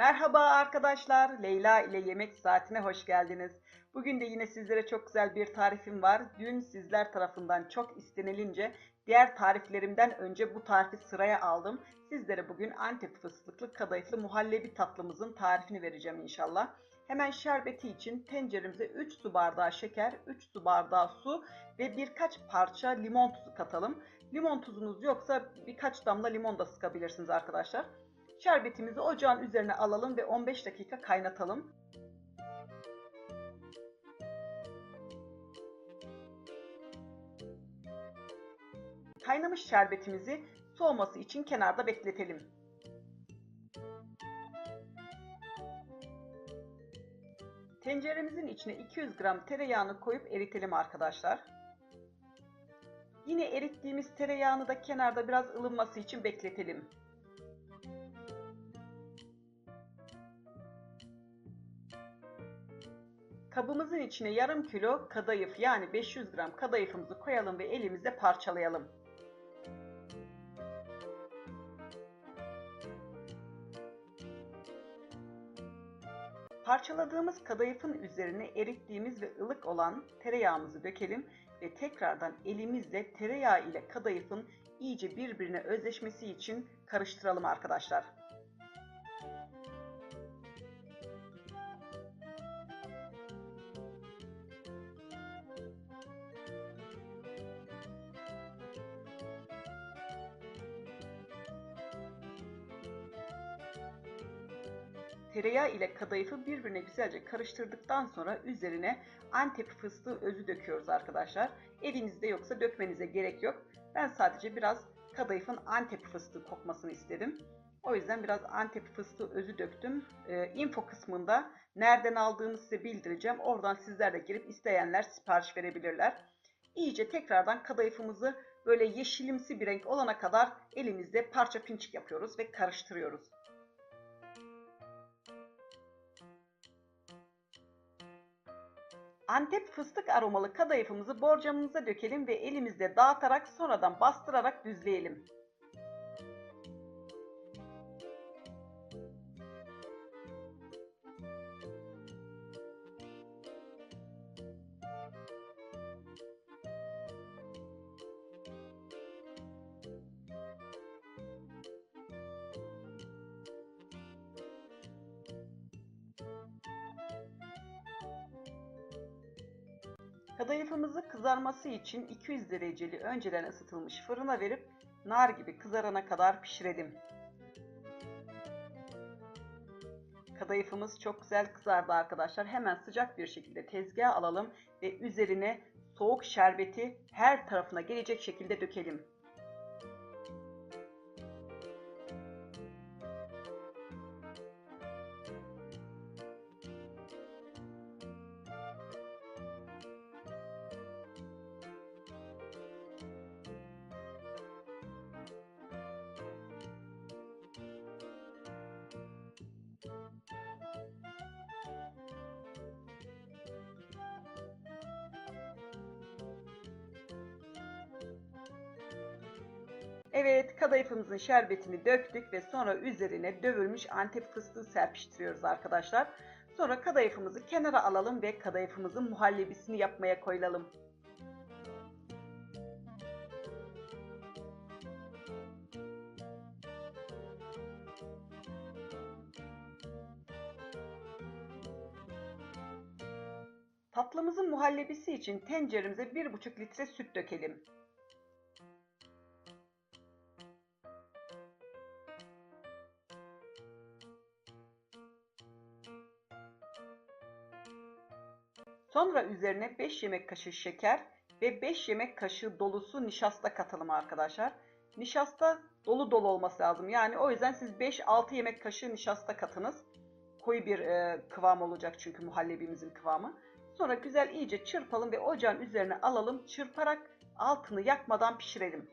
Merhaba arkadaşlar, Leyla ile Yemek Saatine hoş geldiniz. Bugün de yine sizlere çok güzel bir tarifim var. Dün sizler tarafından çok istenilince diğer tariflerimden önce bu tarifi sıraya aldım. Sizlere bugün Antep fıstıklı kadayıflı muhallebi tatlımızın tarifini vereceğim inşallah. Hemen şerbeti için tenceremize 3 su bardağı şeker, 3 su bardağı su ve birkaç parça limon tuzu katalım. Limon tuzunuz yoksa birkaç damla limon da sıkabilirsiniz arkadaşlar. Şerbetimizi ocağın üzerine alalım ve 15 dakika kaynatalım. Kaynamış şerbetimizi soğuması için kenarda bekletelim. Tenceremizin içine 200 gram tereyağını koyup eritelim arkadaşlar. Yine erittiğimiz tereyağını da kenarda biraz ılınması için bekletelim. Kabımızın içine yarım kilo kadayıf yani 500 gram kadayıfımızı koyalım ve elimizde parçalayalım. Parçaladığımız kadayıfın üzerine erittiğimiz ve ılık olan tereyağımızı dökelim ve tekrardan elimizle tereyağı ile kadayıfın iyice birbirine özleşmesi için karıştıralım arkadaşlar. Tereyağı ile kadayıfı birbirine güzelce karıştırdıktan sonra üzerine antep fıstığı özü döküyoruz arkadaşlar. Elinizde yoksa dökmenize gerek yok. Ben sadece biraz kadayıfın antep fıstığı kokmasını istedim. O yüzden biraz antep fıstığı özü döktüm. Ee, info kısmında nereden aldığımı size bildireceğim. Oradan sizler de girip isteyenler sipariş verebilirler. İyice tekrardan kadayıfımızı böyle yeşilimsi bir renk olana kadar elimizde parça pinçik yapıyoruz ve karıştırıyoruz. Antep fıstık aromalı kadayıfımızı borcamımıza dökelim ve elimizde dağıtarak sonradan bastırarak düzleyelim. Kadayıfımızı kızarması için 200 dereceli önceden ısıtılmış fırına verip nar gibi kızarana kadar pişirelim. Kadayıfımız çok güzel kızardı arkadaşlar. Hemen sıcak bir şekilde tezgaha alalım ve üzerine soğuk şerbeti her tarafına gelecek şekilde dökelim. Evet, kadayıfımızın şerbetini döktük ve sonra üzerine dövülmüş antep fıstığı serpiştiriyoruz arkadaşlar. Sonra kadayıfımızı kenara alalım ve kadayıfımızın muhallebisini yapmaya koyulalım. Tatlımızın muhallebisi için tenceremize 1,5 litre süt dökelim. Sonra üzerine 5 yemek kaşığı şeker ve 5 yemek kaşığı dolusu nişasta katalım arkadaşlar. Nişasta dolu dolu olması lazım. Yani o yüzden siz 5-6 yemek kaşığı nişasta katınız. Koyu bir e, kıvam olacak çünkü muhallebimizin kıvamı. Sonra güzel iyice çırpalım ve ocağın üzerine alalım. Çırparak altını yakmadan pişirelim.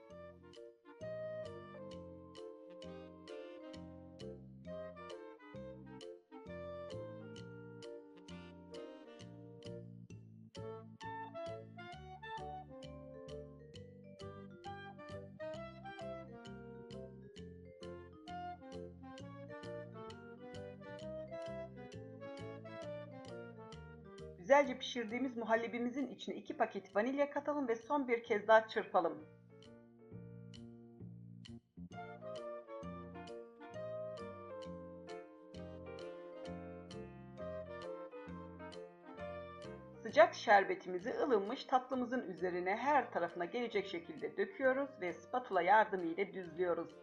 Güzelce pişirdiğimiz muhallebimizin içine 2 paket vanilya katalım ve son bir kez daha çırpalım. Sıcak şerbetimizi ılınmış tatlımızın üzerine her tarafına gelecek şekilde döküyoruz ve spatula yardımıyla düzlüyoruz.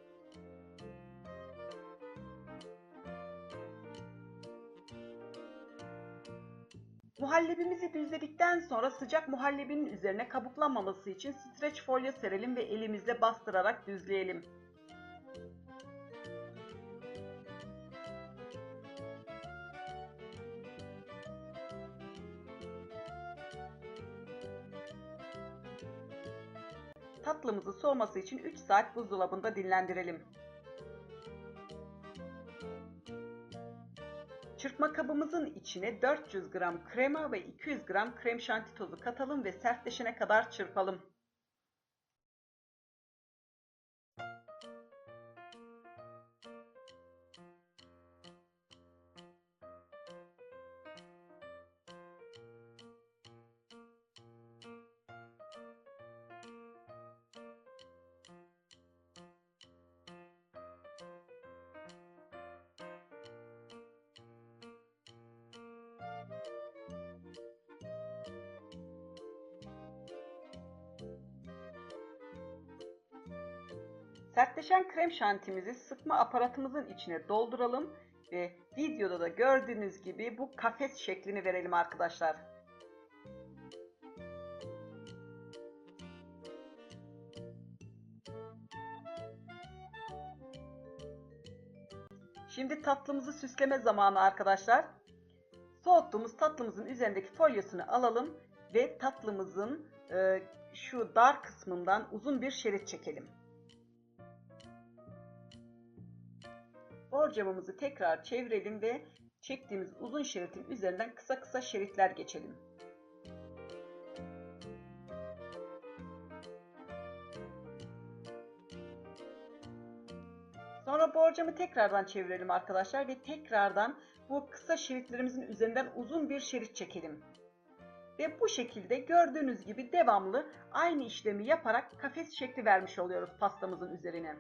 Muhallebimizi düzledikten sonra sıcak muhallebinin üzerine kabuklanmaması için streç folyo serelim ve elimizle bastırarak düzleyelim. Tatlımızı soğuması için 3 saat buzdolabında dinlendirelim. Çırpma kabımızın içine 400 gram krema ve 200 gram krem şanti tozu katalım ve sertleşene kadar çırpalım. Sertleşen krem şantimizi sıkma aparatımızın içine dolduralım ve videoda da gördüğünüz gibi bu kafes şeklini verelim arkadaşlar. Şimdi tatlımızı süsleme zamanı arkadaşlar. Soğuttuğumuz tatlımızın üzerindeki folyosunu alalım ve tatlımızın e, şu dar kısmından uzun bir şerit çekelim. Borcamımızı tekrar çevirelim ve çektiğimiz uzun şeritin üzerinden kısa kısa şeritler geçelim. Sonra borcamı tekrardan çevirelim arkadaşlar ve tekrardan bu kısa şeritlerimizin üzerinden uzun bir şerit çekelim. Ve bu şekilde gördüğünüz gibi devamlı aynı işlemi yaparak kafes şekli vermiş oluyoruz pastamızın üzerine.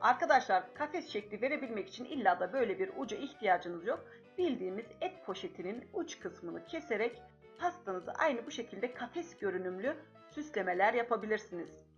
Arkadaşlar kafes şekli verebilmek için illa da böyle bir uca ihtiyacınız yok. Bildiğimiz et poşetinin uç kısmını keserek pastanızı aynı bu şekilde kafes görünümlü süslemeler yapabilirsiniz.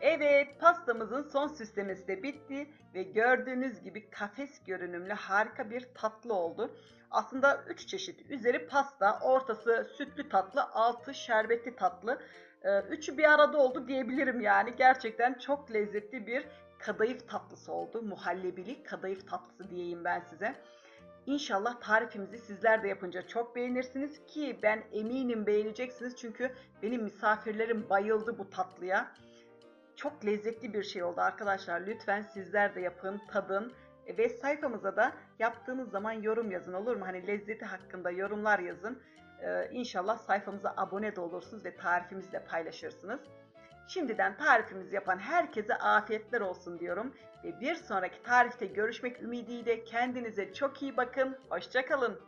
Evet, pastamızın son süslemesi de bitti ve gördüğünüz gibi kafes görünümlü harika bir tatlı oldu. Aslında 3 çeşit. Üzeri pasta, ortası sütlü tatlı, altı şerbetli tatlı. Ee, Üçü bir arada oldu diyebilirim yani. Gerçekten çok lezzetli bir kadayıf tatlısı oldu. Muhallebili kadayıf tatlısı diyeyim ben size. İnşallah tarifimizi sizler de yapınca çok beğenirsiniz ki ben eminim beğeneceksiniz çünkü benim misafirlerim bayıldı bu tatlıya. Çok lezzetli bir şey oldu arkadaşlar. Lütfen sizler de yapın, tadın E, ve sayfamıza da yaptığınız zaman yorum yazın olur mu? Hani lezzeti hakkında yorumlar yazın. Ee, inşallah sayfamıza abone de olursunuz ve tarifimizi de paylaşırsınız. Şimdiden tarifimizi yapan herkese afiyetler olsun diyorum. Ve bir sonraki tarifte görüşmek ümidiyle kendinize çok iyi bakın. Hoşçakalın.